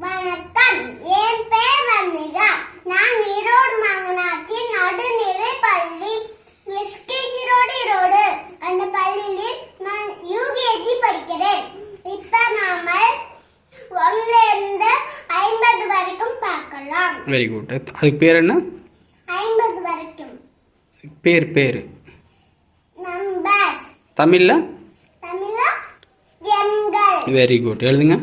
வணக்கம். என் பேர் வன்னிகா நான் ஈரோடு மங்கனாட்சி நடுநிலை பள்ளி எஸ்கேசி ரோடு ஈரோடு அந்த பள்ளியில் நான் யூகேஜி படிக்கிறேன். இப்ப நாம ஒன்ல இருந்து ஐம்பது வரைக்கும் பார்க்கலாம். வெரி குட் அதுக்கு பேர் என்ன? ஐம்பது வரைக்கும். பேர் பேர். நம்பர்ஸ் தமிழில்? தமிழா எண்கள். வெரி குட் எழுதுங்க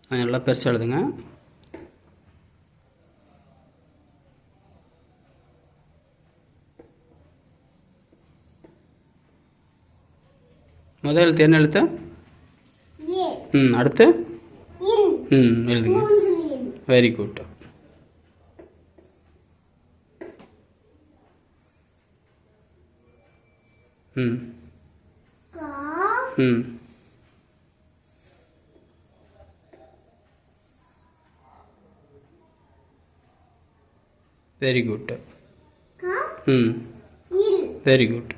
ஆ, நல்லா பெருசாக எழுதுங்க. முதல் எழுத்து என்ன எழுத்து? ம் அடுத்து? ம் எழுதுங்க. வெரி குட் ம். ம். வெரி குட் ம் வெரி குட்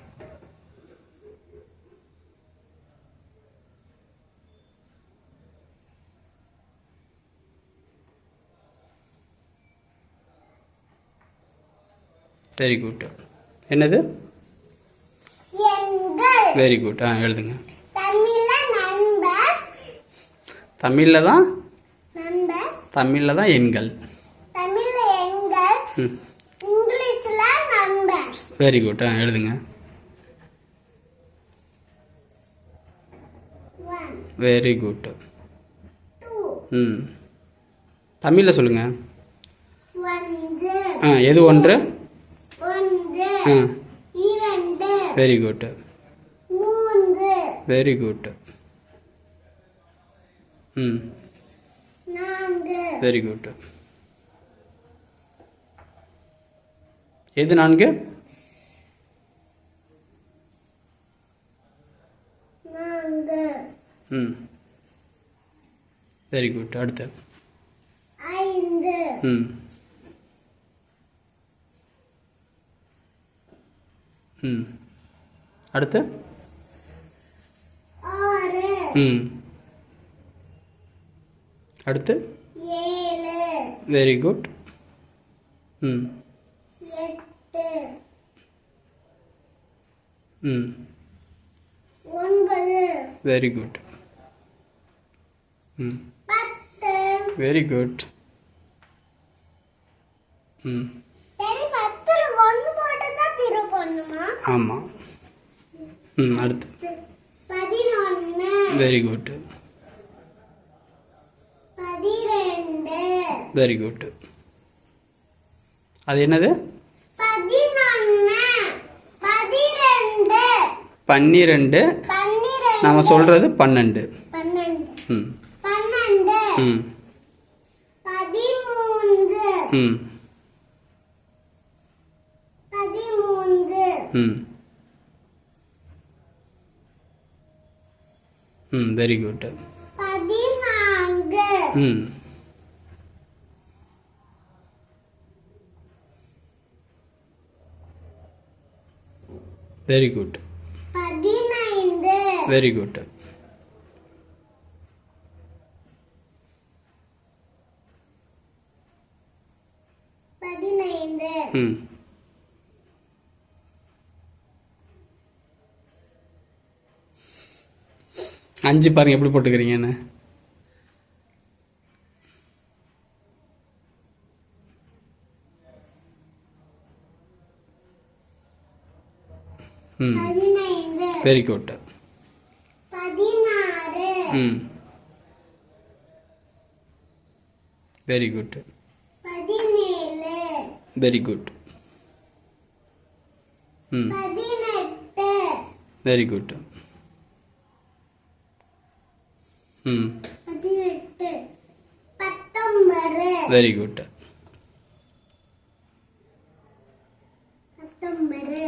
வெரி குட் என்னது? வெரி குட் ஆ எழுதுங்க. தமிழ்ல தான்? தமிழில் தான் எண்கள். இங்கிலீஷ்ல நண்பர்ஸ் வெரி குட் ஆ எழுதுங்க. வெரி குட் ம். தமிழில் சொல்லுங்கள் ஒன்று. ஆ எது ஒன்று? ஆ. வெரி குட் வெரி குட் ம். வெரி குட் எது நான்கு? ம். வெரி குட் அடுத்து. ம். ம். அடுத்து. ம். அடுத்து. ஏழு. வெரி குட் ம் எட்டு ம். வெரி குட் ம். வெரி குட் ம். ஆமாம் ம் அடுத்து. வெரி குட் பதிரெண்டு வெரி குட் அது என்னது? பன்னிரெண்டு. பன்னிரெண்டு. நாம் சொல்கிறது பன்னெண்டு. ம். ம். ம். ம். ம் வெரி குட் ம். வெரி குட் வெரி குட் ம் அஞ்சு பாருங்க எப்படி போட்டுக்கிறீங்கன்னு ம் பதினைந்து. வெரி குட் ம் வெரி குட் வெரி குட் ம். வெரி குட் ம். வெரி குட்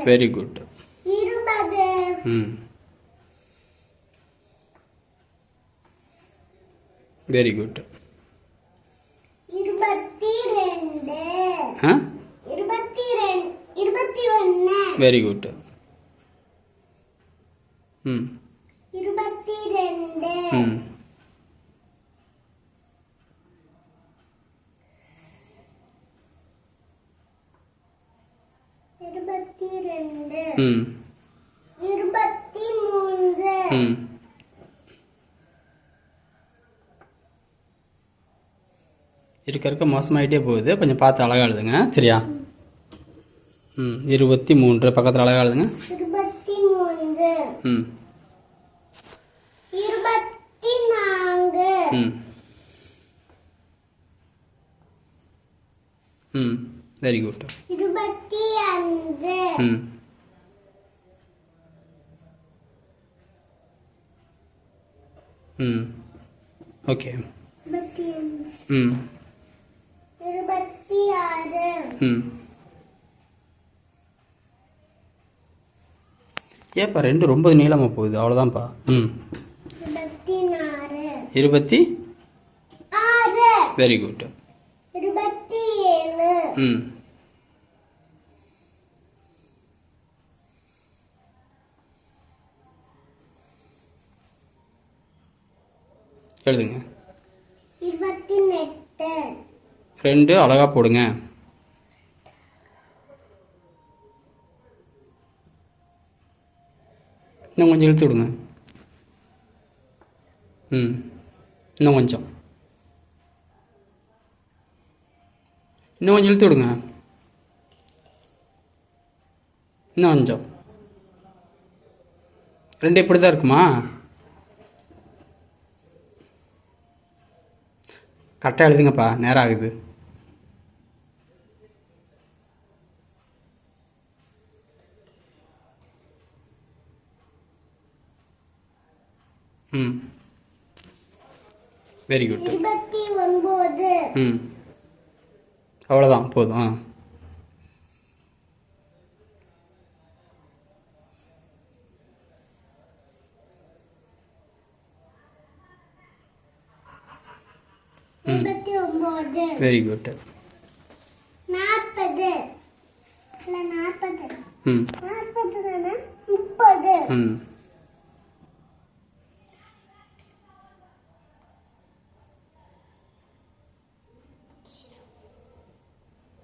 வெரி குட் ம். வெரி குட் வெரி குட் ம் இருக்க இருக்க மோசமாயிட்டே போகுது. கொஞ்சம் பார்த்து அழகா எழுதுங்க. சரியா? ம் இருபத்தி மூன்று பக்கத்தில் அழகா எழுதுங்க. இருபத்தி மூன்று ம். இருபத்தி நான்கு ம். ம் வெரி குட் இருபத்தி அஞ்சு ம் ம் ஓகே ம். இருபத்தி ஆறு. ஏப்பா ரெண்டு ரொம்ப நீளமாக போகுது. அவ்வளோதான்ப்பா ம். இருபத்தி ஆறு. வெரி குட் இருபத்தி ஏழு. ம். எழுதுங்க. இருபத்தி எட்டு. ரெண்டு அழகாக போடுங்க. இன்னும் கொஞ்சம் இழுத்து விடுங்க. ம் இன்னும் கொஞ்சம். இன்னும் கொஞ்சம் இழுத்து விடுங்க. இன்னும் கொஞ்சம். ரெண்டு இப்படி தான் இருக்குமா? கரெக்டாக எழுதுங்கப்பா நேரம் ஆகுது. ம். வெரி குட் இருபத்தி ஒன்பது. ம். அவ்வளோதான் போதும் வெரி குட் நாற்பது. நாற்பது. ம். நாற்பது தானே முப்பது. ம்.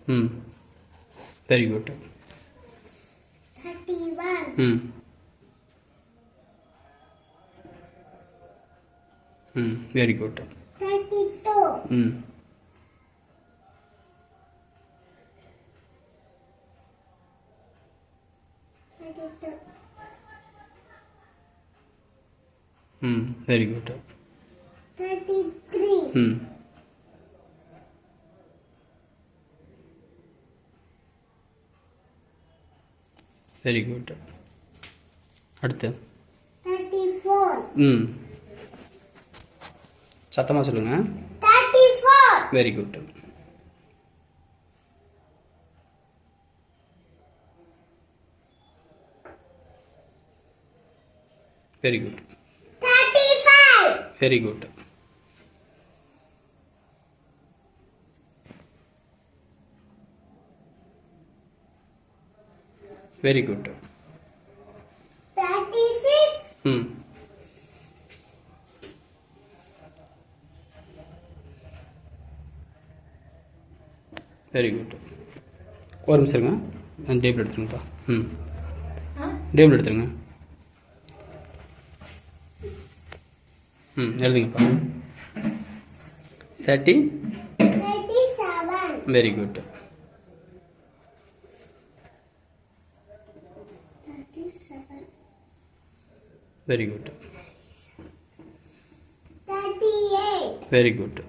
Hmm. Very good. 31. Hmm. Hmm. Very good. 32. Hmm. Hmm, very good. 33. Hmm. Very good அடுத்து. ம். சத்தமாக சொல்லுங்கள் very good very good very good very good ம் வெரி குட் ஒரு நிமிஷம் இருங்க. நான் டேபிள் எடுத்துருங்கப்பா ம். டேபிள் எடுத்துருங்க. ம் எழுதுங்கப்பா. Thirty very good Very good. 38. Very good.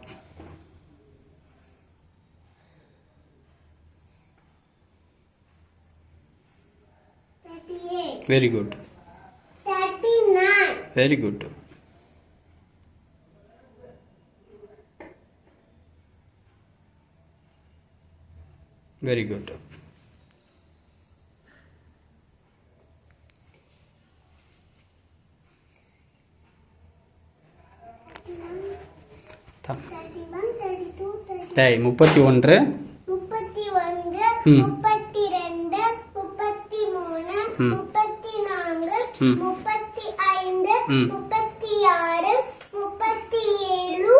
Very good. 39. Very good. Very good. டேய் முப்பத்தி ஒன்று முப்பத்தி ம். முப்பத்தி ரெண்டு முப்பத்தி மூணு. முப்பத்தி நான்கு. முப்பத்தி ஐந்து. முப்பத்தி ஆறு முப்பத்தி ஏழு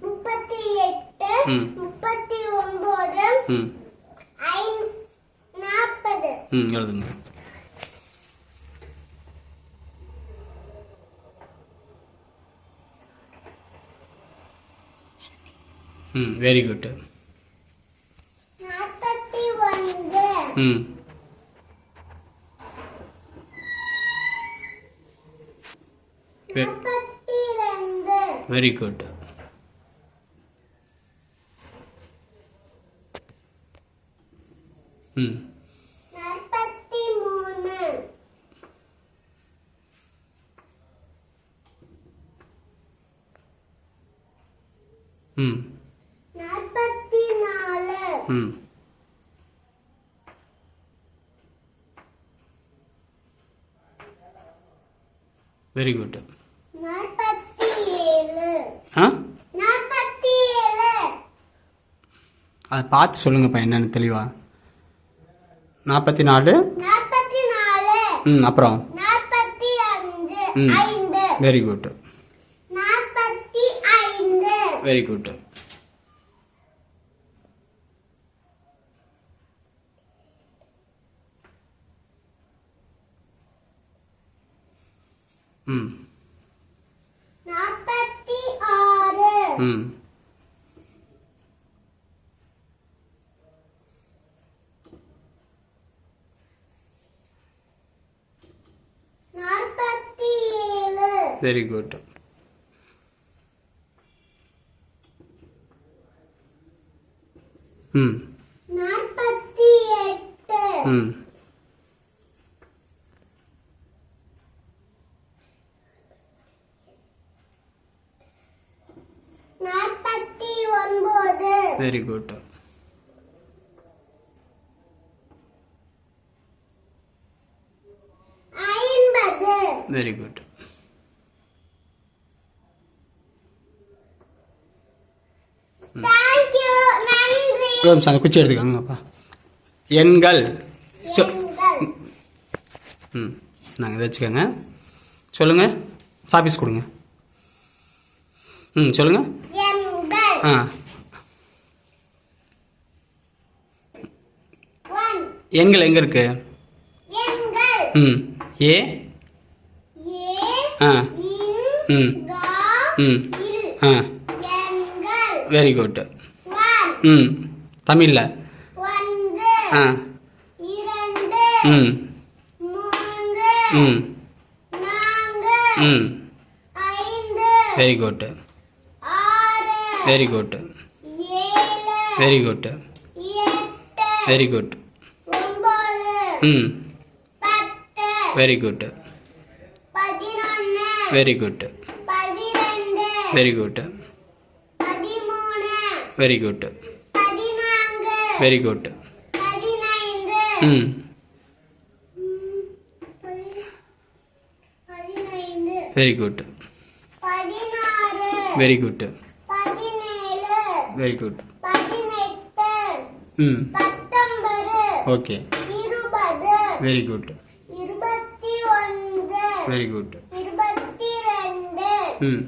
முப்பத்தி எட்டு. முப்பத்தி ஒன்பது நாற்பது எழுதுங்க ம் வெரி குட் நாற்பத்தி ஒன்று ம். நாற்பத்தி ரெண்டு வெரி குட் ம். நாற்பத்தி மூணு ம். வெரி குட் அதை பார்த்து சொல்லுங்கப்பா என்னன்னு தெளிவா? நாற்பத்தி நாலு ம். அப்புறம் வெரி குட் வெரி குட் ம். நாற்பத்தி ஆறு. ம். நாற்பத்தி ஏழு. வெரி குட் ம். நாற்பத்தி எட்டு. ம் நாற்பத்தி ஒன்பது வெரி குட் வெரி குட் அந்த குச்சி எடுத்துக்கோங்கப்பா. எண்கள். ம் நாங்கள் இதை வச்சுக்கோங்க. சொல்லுங்கள் சாப்பீஸ் கொடுங்க. ம் சொல்லுங்கள் ஆ. எண்கள் எங்கே இருக்கு? ம். ஏ? ஆ. ம். ம். ஆ. வெரி குட் ம். தமிழில். ஆ. ம். ம். ம். Very good very good very good very good ம். Very good very good very good very good very good ம். Very good very good very good ம். ஓகே வெரி குட் இருபத்தி ஒன்று. வெரி குட் இருபத்தி ரெண்டு ம்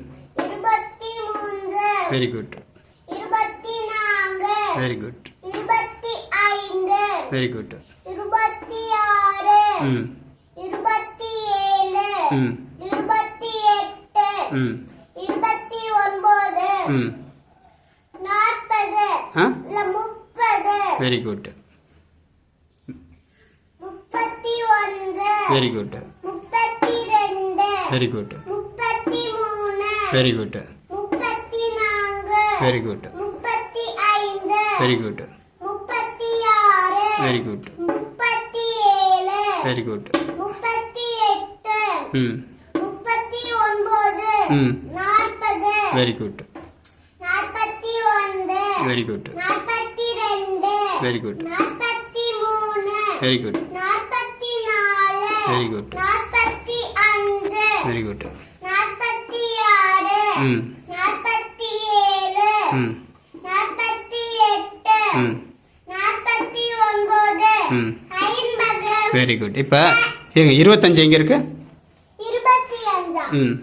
இருபத்தி மூன்று. வெரி குட் இருபத்தி நான்கு. வெரி குட் இருபத்தி ஐந்து. வெரி குட் இருபத்தி ஆறு. ம் இருபத்தி ஏழு. ம் இருபத்தி எட்டு. ம் இருபத்தி ஒன்பது. ம் நாற்பது. முப்பது. வெரி குட் முப்பத்தி ஒன்று வெரி குட் முப்பத்தி ரெண்டு very good very good very good very good very good very good ம் ம் very good very good very good very good very good நாற்பத்தி ஆறு. ம். ம். ம். ம். வெரி குட் இப்போ இருங்க இருபத்தஞ்சு எங்கே இருக்கு? இருபத்தி அஞ்சா? ம்.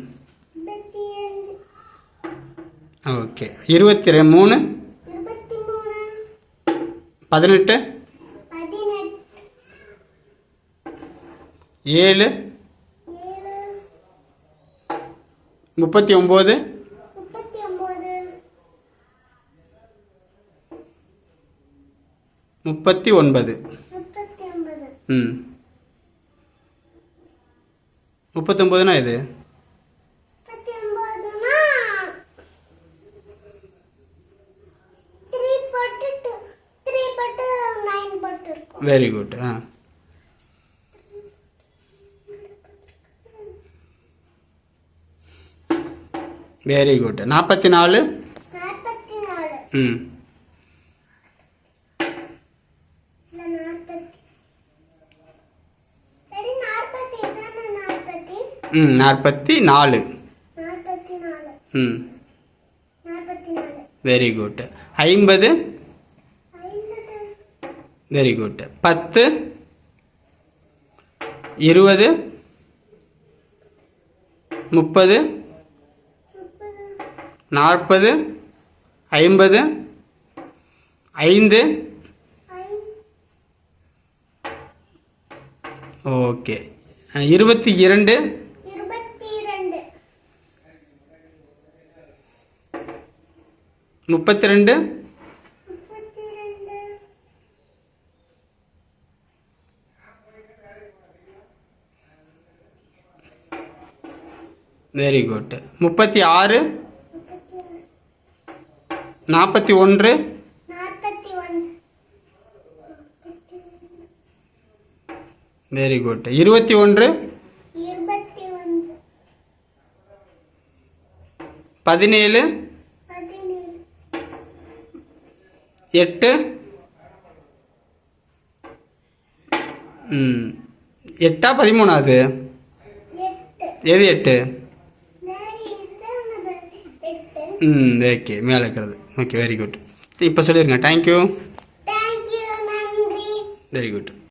ஓகே இருபத்தி மூணு. பதினெட்டு? ஏழு. முப்பத்தி ஒம்பது. முப்பத்தி ஒன்பது. ம். முப்பத்தொம்போதுனா இது வெரி குட் ஆ. வெரி குட் நாற்பத்தி நாலு ம். ம் நாற்பத்தி. நாலு ம் வெரி குட் ஐம்பது? வெரி குட் பத்து? இருபது? முப்பது? நாற்பது ஐம்பது ஐந்து. ஓகே. இருபத்தி இரண்டு. முப்பத்தி ரெண்டு வெரி குட் முப்பத்தி ஆறு. நாற்பத்தி ஒன்று. வெரி குட் இருபத்தி ஒன்று. பதினேழு. எட்டு. ம். எட்டா பதிமூணாவது எது எட்டு. ம் ஓகே. மேலே இருக்கிறது. ஓகே வெரி குட் இப்போ சொல்லிடுங்க தேங்க்யூ வெரி குட்